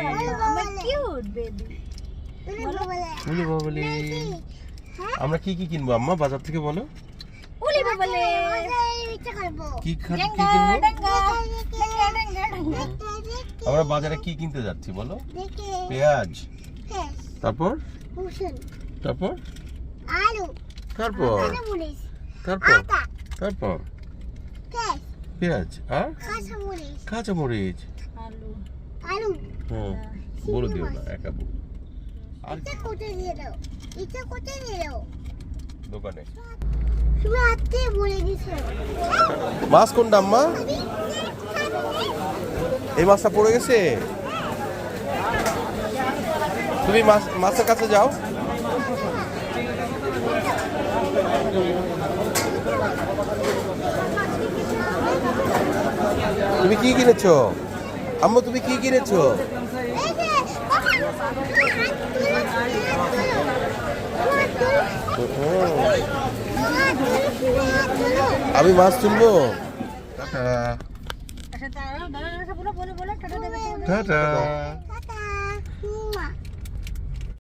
আমার cute baby উলি বাবলি আমরা কি কি কিনবো আম্মা বাজার থেকে বলো? উলি বাবলে কি খা- কি ডেঙ্গা কিনবো? ডেঙ্গা ডেঙ্গা ডেঙ্গা ডেঙ্গা আমরা বাজারে কি কিনতে যাচ্ছি বলো? পেঁয়াজ। তারপর? তারপর? আলু। তারপর? তারপর? তারপর? পেঁয়াজ। পেঁয়াজ। আর? কাঁচামরিচ। কাঁচামরিচ। আলু। আলু। হ্যাঁ দিও না একা বল আর এটা কোথায় দিয়ে দাও এটা কোথায় দিয়ে দাও। দোকানে। তুমি হাতে বলে দিছো। মাছ কোনটা আম্মা? এই মাছটা পড়ে গেছে? তুমি মাছ মাছের কাছে যাও। তুমি কি কিনেছো? আম্মু তুমি কি কিনেছো? আমি মাছ তুলবো? টাটা।